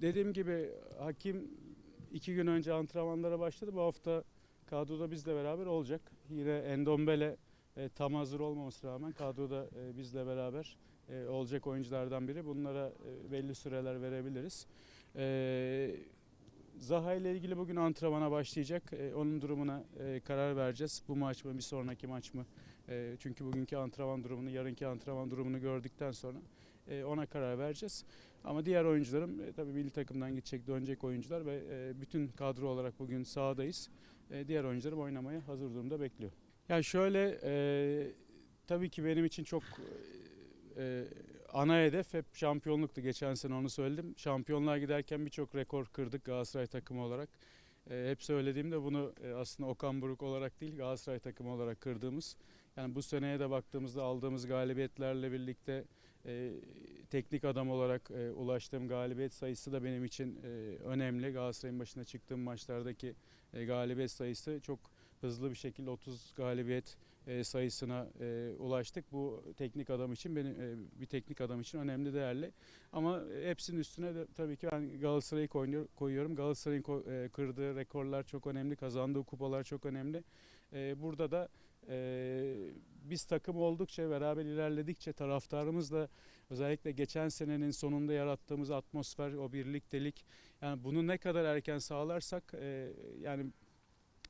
dediğim gibi hakim iki gün önce antrenmanlara başladı. Bu hafta kadroda bizle beraber olacak. Yine Endombele e, tam hazır olmaması rağmen kadroda e, bizle beraber e, olacak oyunculardan biri. Bunlara e, belli süreler verebiliriz. E, Zaha ile ilgili bugün antrenmana başlayacak. E, onun durumuna e, karar vereceğiz. Bu maç mı bir sonraki maç mı? E, çünkü bugünkü antrenman durumunu, yarınki antrenman durumunu gördükten sonra e, ona karar vereceğiz. Ama diğer oyuncularım e, tabii milli takımdan gidecek, dönecek oyuncular ve e, bütün kadro olarak bugün sahadayız. Diğer oyuncularım oynamaya hazır durumda bekliyor. Yani şöyle tabii ki benim için çok ana hedef hep şampiyonluktu. Geçen sene onu söyledim. Şampiyonluğa giderken birçok rekor kırdık Galatasaray takımı olarak. E, hep söylediğimde bunu aslında Okan Buruk olarak değil Galatasaray takımı olarak kırdığımız. Yani bu seneye de baktığımızda aldığımız galibiyetlerle birlikte e, teknik adam olarak e, ulaştığım galibiyet sayısı da benim için e, önemli. Galatasaray'ın başına çıktığım maçlardaki e, galibiyet sayısı çok hızlı bir şekilde 30 galibiyet e, sayısına e, ulaştık. Bu teknik adam için benim e, bir teknik adam için önemli değerli. Ama hepsinin üstüne de tabii ki ben Galatasaray'ı koyuyor- koyuyorum. Galatasaray'ın e, kırdığı rekorlar çok önemli, kazandığı kupalar çok önemli. E, burada da e, biz takım oldukça beraber ilerledikçe taraftarımız da özellikle geçen senenin sonunda yarattığımız atmosfer, o birliktelik yani bunu ne kadar erken sağlarsak e, yani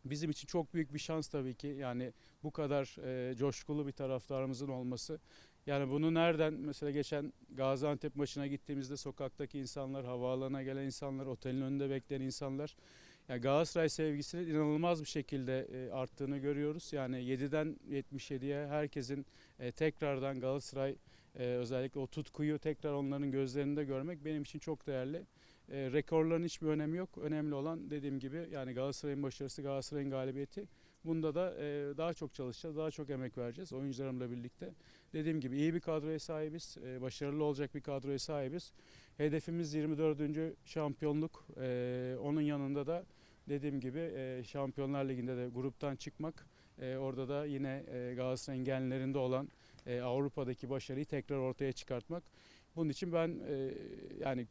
bizim için çok büyük bir şans tabii ki. Yani bu kadar e, coşkulu bir taraftarımızın olması. Yani bunu nereden mesela geçen Gaziantep maçına gittiğimizde sokaktaki insanlar, havaalanına gelen insanlar, otelin önünde bekleyen insanlar yani Galatasaray sevgisinin inanılmaz bir şekilde e, arttığını görüyoruz. Yani 7'den 77'ye herkesin e, tekrardan Galatasaray e, özellikle o tutkuyu tekrar onların gözlerinde görmek benim için çok değerli. Rekorların hiçbir önemi yok. Önemli olan dediğim gibi yani Galatasaray'ın başarısı, Galatasaray'ın galibiyeti. Bunda da e, daha çok çalışacağız, daha çok emek vereceğiz oyuncularımla birlikte. Dediğim gibi iyi bir kadroya sahibiz, e, başarılı olacak bir kadroya sahibiz. Hedefimiz 24. şampiyonluk. E, onun yanında da dediğim gibi e, Şampiyonlar Ligi'nde de gruptan çıkmak. E, orada da yine e, Galatasaray'ın genlerinde olan e, Avrupa'daki başarıyı tekrar ortaya çıkartmak. Bunun için ben e, yani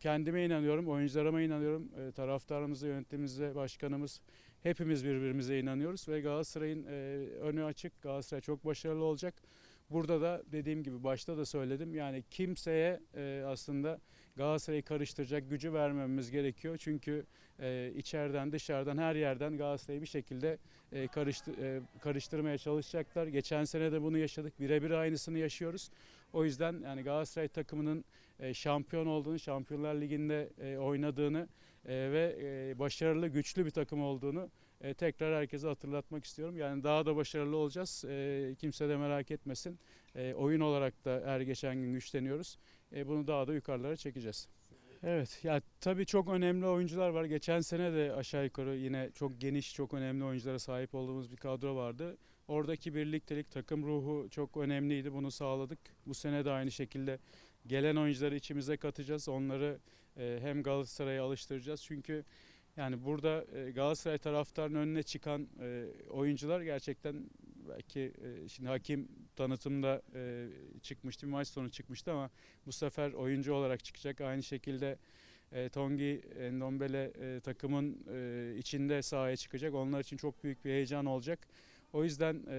kendime inanıyorum, oyuncularıma inanıyorum, e, taraftarımıza, yönetimimize, başkanımız hepimiz birbirimize inanıyoruz ve Galatasaray'ın e, önü açık. Galatasaray çok başarılı olacak. Burada da dediğim gibi başta da söyledim yani kimseye e, aslında Galatasaray'ı karıştıracak gücü vermememiz gerekiyor. Çünkü e, içeriden dışarıdan her yerden Galatasaray'ı bir şekilde e, karıştı, e, karıştırmaya çalışacaklar. Geçen sene de bunu yaşadık. Birebir aynısını yaşıyoruz. O yüzden yani Galatasaray takımının e, şampiyon olduğunu, Şampiyonlar Ligi'nde e, oynadığını e, ve başarılı, güçlü bir takım olduğunu tekrar herkese hatırlatmak istiyorum. Yani daha da başarılı olacağız. Kimse de merak etmesin. Oyun olarak da her geçen gün güçleniyoruz. Bunu daha da yukarılara çekeceğiz. Evet ya tabii çok önemli oyuncular var. Geçen sene de aşağı yukarı yine çok geniş, çok önemli oyunculara sahip olduğumuz bir kadro vardı. Oradaki birliktelik, takım ruhu çok önemliydi. Bunu sağladık. Bu sene de aynı şekilde gelen oyuncuları içimize katacağız. Onları e, hem Galatasaray'a alıştıracağız. Çünkü yani burada e, Galatasaray taraftarının önüne çıkan e, oyuncular gerçekten belki şimdi hakim tanıtımda çıkmıştı, bir maç sonu çıkmıştı ama bu sefer oyuncu olarak çıkacak. Aynı şekilde e, Tongi Endombele e, takımın e, içinde sahaya çıkacak. Onlar için çok büyük bir heyecan olacak. O yüzden e,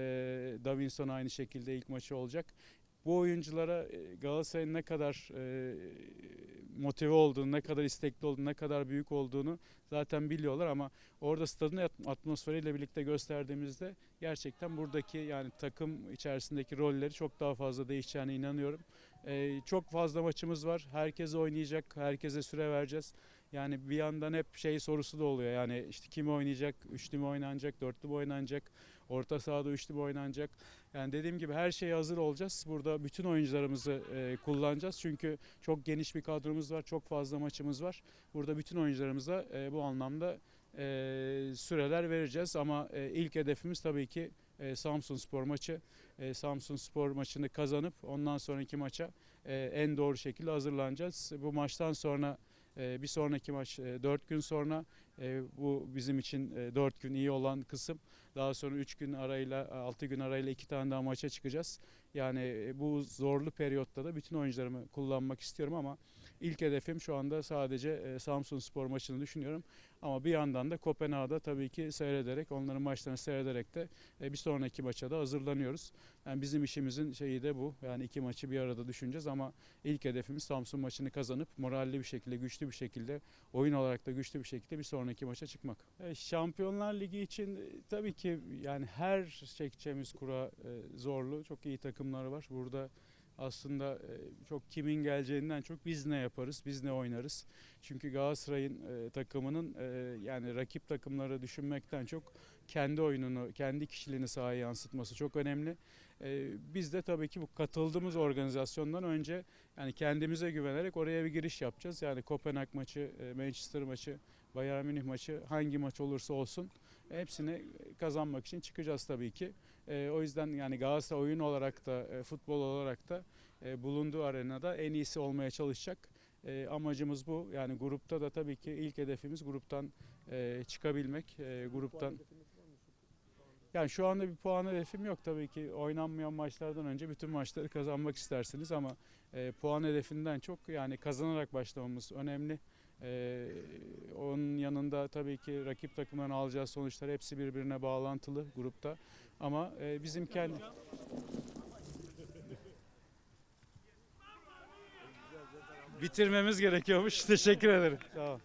Davinson aynı şekilde ilk maçı olacak. Bu oyunculara Galatasaray'ın ne kadar e, motive olduğunu, ne kadar istekli olduğunu, ne kadar büyük olduğunu zaten biliyorlar ama orada stadın at- atmosferiyle birlikte gösterdiğimizde gerçekten buradaki yani takım içerisindeki rolleri çok daha fazla değişeceğine inanıyorum. E, çok fazla maçımız var. Herkes oynayacak, herkese süre vereceğiz. Yani bir yandan hep şey sorusu da oluyor. Yani işte kim oynayacak, üçlü mü oynanacak, dörtlü mü oynanacak, orta sahada üçlü mü oynanacak. Yani dediğim gibi her şeye hazır olacağız. Burada bütün oyuncularımızı e, kullanacağız. Çünkü çok geniş bir kadromuz var, çok fazla maçımız var. Burada bütün oyuncularımıza e, bu anlamda e, süreler vereceğiz. Ama e, ilk hedefimiz tabii ki e, Samsun Spor maçı. E, Samsun Spor maçını kazanıp ondan sonraki maça e, en doğru şekilde hazırlanacağız. Bu maçtan sonra bir sonraki maç 4 gün sonra e, bu bizim için 4 gün iyi olan kısım. Daha sonra 3 gün arayla 6 gün arayla 2 tane daha maça çıkacağız. Yani e, bu zorlu periyotta da bütün oyuncularımı kullanmak istiyorum ama ilk hedefim şu anda sadece e, Samsun Spor maçını düşünüyorum. Ama bir yandan da Kopenhag'da tabii ki seyrederek, onların maçlarını seyrederek de e, bir sonraki maça da hazırlanıyoruz. Yani bizim işimizin şeyi de bu. Yani iki maçı bir arada düşüneceğiz ama ilk hedefimiz Samsun maçını kazanıp moralli bir şekilde, güçlü bir şekilde, oyun olarak da güçlü bir şekilde bir sonraki maça çıkmak. E, Şampiyonlar Ligi için e, tabii ki yani her çekeceğimiz kura zorlu. Çok iyi takımlar var. Burada aslında e, çok kimin geleceğinden çok biz ne yaparız, biz ne oynarız. Çünkü Galatasaray'ın e, takımının e, yani rakip takımları düşünmekten çok kendi oyununu, kendi kişiliğini sahaya yansıtması çok önemli. Biz de tabii ki bu katıldığımız organizasyondan önce yani kendimize güvenerek oraya bir giriş yapacağız. Yani Kopenhag maçı, Manchester maçı, Bayern Münih maçı hangi maç olursa olsun hepsini kazanmak için çıkacağız tabii ki. E, o yüzden yani Galatasaray oyun olarak da e, futbol olarak da e, bulunduğu arenada en iyisi olmaya çalışacak. E, amacımız bu. Yani grupta da tabii ki ilk hedefimiz gruptan e, çıkabilmek. E, gruptan yani şu anda bir puan hedefim yok tabii ki. Oynanmayan maçlardan önce bütün maçları kazanmak istersiniz ama e, puan hedefinden çok yani kazanarak başlamamız önemli. E, onun yanında tabii ki rakip takımların alacağı sonuçlar hepsi birbirine bağlantılı grupta. Ama e, bizim kendi bitirmemiz gerekiyormuş. Teşekkür ederim. Sağ olun.